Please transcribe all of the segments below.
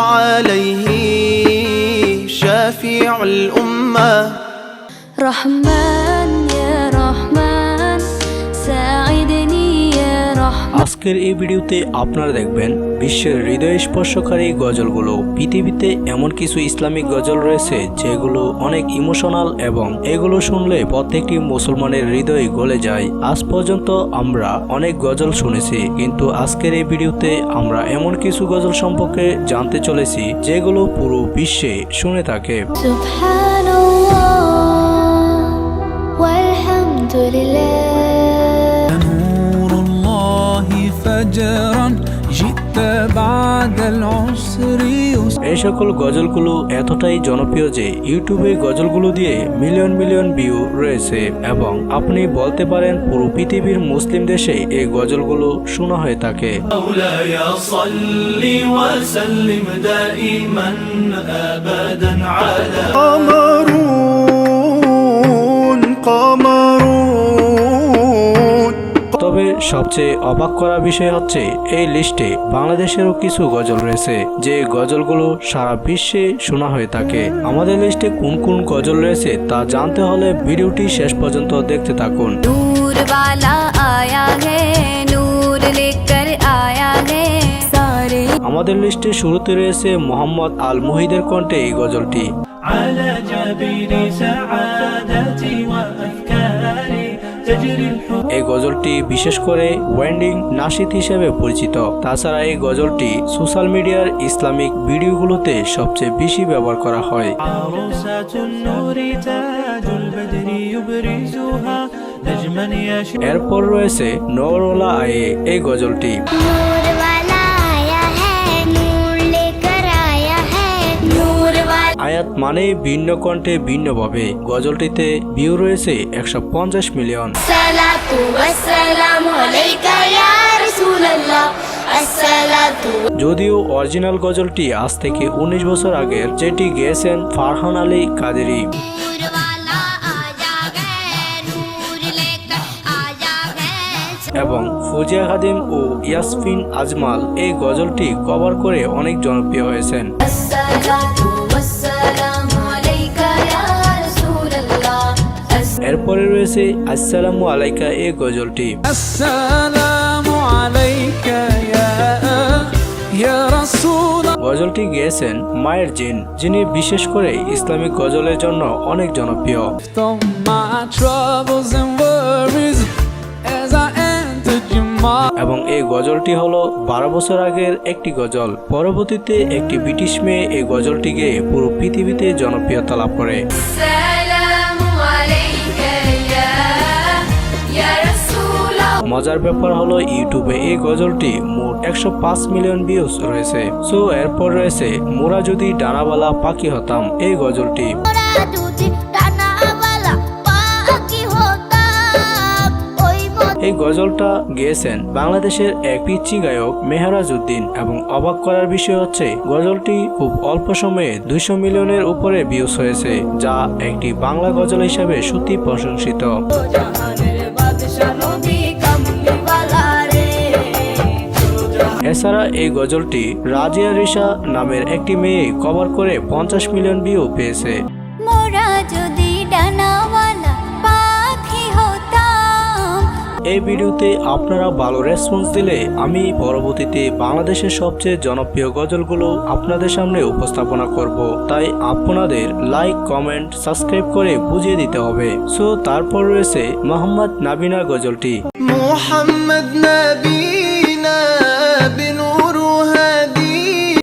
عليه شافع الأمة. رحمن আজকের এই ভিডিওতে আপনারা দেখবেন বিশ্বের হৃদয় স্পর্শকারী গজলগুলো পৃথিবীতে এমন কিছু ইসলামিক গজল রয়েছে যেগুলো অনেক ইমোশনাল এবং এগুলো শুনলে প্রত্যেকটি মুসলমানের হৃদয় গলে যায় আজ পর্যন্ত আমরা অনেক গজল শুনেছি কিন্তু আজকের এই ভিডিওতে আমরা এমন কিছু গজল সম্পর্কে জানতে চলেছি যেগুলো পুরো বিশ্বে শুনে থাকে سبحان الله والحمد لله এই সকল গজলগুলো এতটাই জনপ্রিয় যে ইউটিউবে গজলগুলো দিয়ে মিলিয়ন মিলিয়ন ভিউ রয়েছে এবং আপনি বলতে পারেন পুরো পৃথিবীর মুসলিম দেশে এই গজলগুলো শোনা হয়ে থাকে مولاي صل তবে সবচেয়ে অবাক করা বিষয় হচ্ছে এই লিস্টে বাংলাদেশেরও কিছু গজল রয়েছে যে গজলগুলো সারা বিশ্বে শোনা হয়ে থাকে। আমাদের লিস্টে কোন কোন গজল রয়েছে তা জানতে হলে ভিডিওটি শেষ পর্যন্ত দেখতে থাকুন। আমাদের লিস্টে শুরুতে রয়েছে মোহাম্মদ আল মুহিদের কণ্ঠে এই গজলটি। এই গজলটি বিশেষ করে ওয়েন্ডিং নাসিদ হিসেবে পরিচিত। তাছাড়া এই গজলটি সোশ্যাল মিডিয়ার ইসলামিক ভিডিওগুলোতে সবচেয়ে বেশি ব্যবহার করা হয়। এরপর রয়েছে নরলা আয়ে এই গজলটি। আয়াত মানে ভিন্ন কণ্ঠে ভিন্নভাবে গজলটিতে ভিউ রয়েছে একশো পঞ্চাশ মিলিয়ন। যদিও অরিজিনাল গজলটি আজ থেকে ১৯ বছর আগের যেটি গেয়েছেন ফারহান আলী কাদেরি। এবং ফুজিয়া খাদিম ও ইয়াসফিন আজমাল এই গজলটি কভার করে অনেক জনপ্রিয় হয়েছেন। রয়েছে আসসালামু আলাইকা এ গজলটি। গজলটি গেয়েছেন মায়ের জিন যিনি বিশেষ করে ইসলামিক গজলের জন্য অনেক জনপ্রিয়। এবং এই গজলটি হলো বারো বছর আগের একটি গজল। পরবর্তীতে একটি ব্রিটিশ মেয়ে এই গজলটিকে পুরো পৃথিবীতে জনপ্রিয়তা লাভ করে। মজার ব্যাপার হলো ইউটিউবে এই গজলটি মোট একশো পাঁচ মিলিয়ন ভিউজ রয়েছে। সো এরপর রয়েছে মোরা যদি ডানাওয়ালা পাখি হতাম এই গজলটি। এই গজলটা গেয়েছেন বাংলাদেশের এক পিচ্চি গায়ক মেহরাজ উদ্দিন এবং অবাক করার বিষয় হচ্ছে গজলটি খুব অল্প সময়ে দুইশো মিলিয়নের উপরে ভিউজ হয়েছে যা একটি বাংলা গজল হিসাবে সত্যি প্রশংসিত। এছাড়া এই গজলটি রাজিয়া রিসা নামের একটি মেয়ে কভার করে পঞ্চাশ মিলিয়ন ভিউ পেয়েছে। এই ভিডিওতে আপনারা ভালো রেসপন্স দিলে আমি পরবর্তীতে বাংলাদেশের সবচেয়ে জনপ্রিয় গজলগুলো আপনাদের সামনে উপস্থাপনা করব। তাই আপনাদের লাইক কমেন্ট সাবস্ক্রাইব করে বুঝিয়ে দিতে হবে। সো তারপর রয়েছে মোহাম্মদ নাবিনা গজলটি। মোহাম্মদ নাবি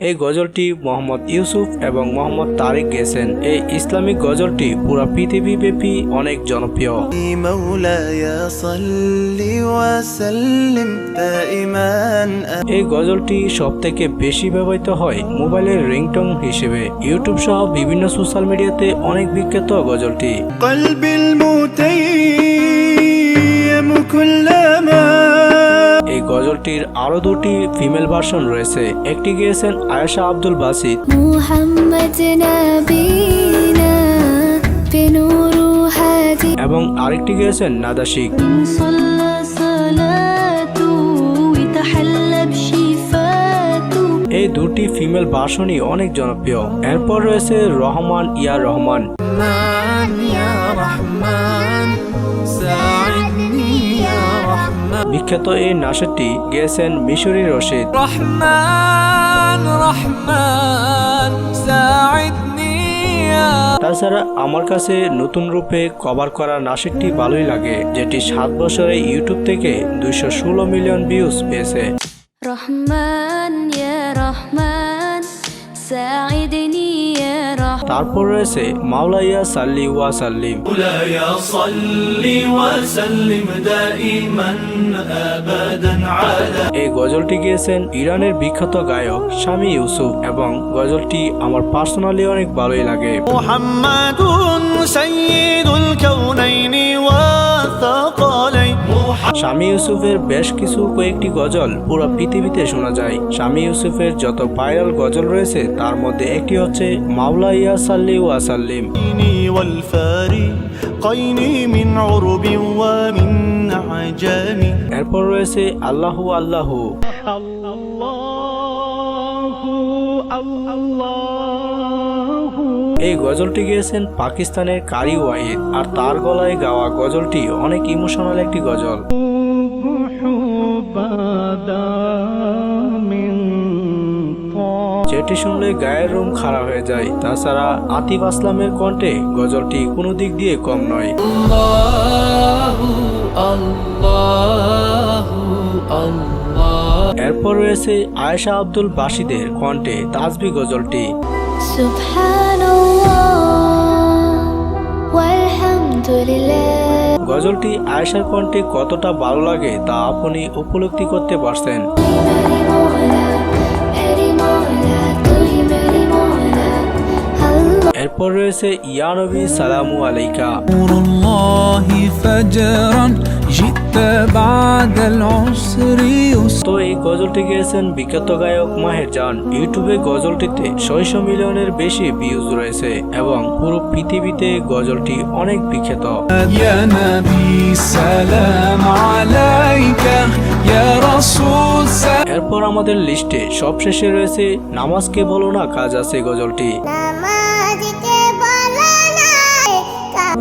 এই গজলটি মোহাম্মদ ইউসুফ এবং মোহাম্মদ তারেক গেছেন এই ইসলামিক গজলটি পুরা পৃথিবীব্যাপী অনেক জনপ্রিয় مولاي صل وسلم دائما এই গজলটি সব থেকে বেশি ব্যবহৃত হয় মোবাইলের রিংটং হিসেবে ইউটিউব সহ বিভিন্ন সোশ্যাল মিডিয়াতে অনেক বিখ্যাত গজলটি قلبي المتيم كلما এই গজলটির আরও দুটি ফিমেল ভার্সন রয়েছে। একটি গিয়েছেন আয়েশা আব্দুল বাসিদ। এবং আরেকটি গিয়েছেন নাদাসিক এই দুটি ফিমেল ভার্সনই অনেক জনপ্রিয়। এরপর রয়েছে রহমান ইয়া রহমান ইয়া রহমান। বিখ্যাত এই নাসেরটি গেয়েছেন মিশরি রশিদ। তাছাড়া আমার কাছে নতুন রূপে কভার করা নাসেরটি ভালোই লাগে যেটি সাত বছরে ইউটিউব থেকে দুইশো ষোলো মিলিয়ন ভিউজ পেয়েছে। রহমান রহমান তারপর রয়েছে মাওলাইয়া সাল্লি ওয়া সাল্লিম। এই গজলটি গিয়েছেন ইরানের বিখ্যাত গায়ক স্বামী ইউসুফ এবং গজলটি আমার পার্সোনালি অনেক ভালোই লাগে। মোহাম্মদ সৈয়দুল কেউ নাই স্বামী ইউসুফের বেশ কিছু কয়েকটি গজল পুরো পৃথিবীতে শোনা যায়। স্বামী ইউসুফের যত ভাইরাল গজল রয়েছে তার মধ্যে একটি হচ্ছে মাওলা ইয়া সাল্লি ওয়া সাল্লিম। এরপর রয়েছে আল্লাহু আল্লাহু। আল্লাহ আল্লাহ এই গজলটি গিয়েছেন পাকিস্তানের কারি ওয়াহিদ আর তার গলায় গাওয়া গজলটি অনেক ইমোশনাল একটি গজল। যেটি শুনলে গায়ের রুম খাড়া হয়ে যায়, তাছাড়া আতিফ আসলামের কণ্ঠে গজলটি কোনো দিক দিয়ে কম নয়। এরপর রয়েছে আয়েশা আব্দুল বাসিদের কণ্ঠে তাজবি গজলটি। গজলটি আয়েশার কণ্ঠে কতটা ভালো লাগে তা আপনি উপলব্ধি করতে পারছেন। তারপর রয়েছে ইয়ানবী সালামু আলাইকা। তো এই গজলটি গেয়েছেন বিখ্যাত গায়ক মাহের জান। ইউটিউবে গজলটিতে ছয়শো মিলিয়নের বেশি ভিউজ রয়েছে এবং পুরো পৃথিবীতে গজলটি অনেক বিখ্যাত। এরপর আমাদের লিস্টে সবশেষে রয়েছে নামাজকে বলো না কাজ আছে গজলটি।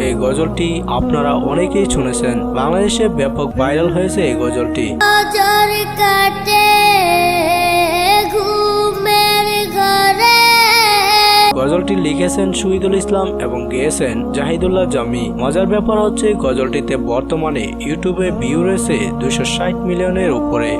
এই গজলটি আপনারা অনেকেই শুনেছেন। বাংলাদেশে ব্যাপক ভাইরাল হয়েছে এই গজলটি। গজলটি লিখেছেন শহীদুল ইসলাম এবং গেয়েছেন জাহিদুল্লাহ জামি। মজার ব্যাপার হচ্ছে গজলটিতে বর্তমানে ইউটিউবে ভিউ রয়েছে দুশো ষাট মিলিয়নের উপরে।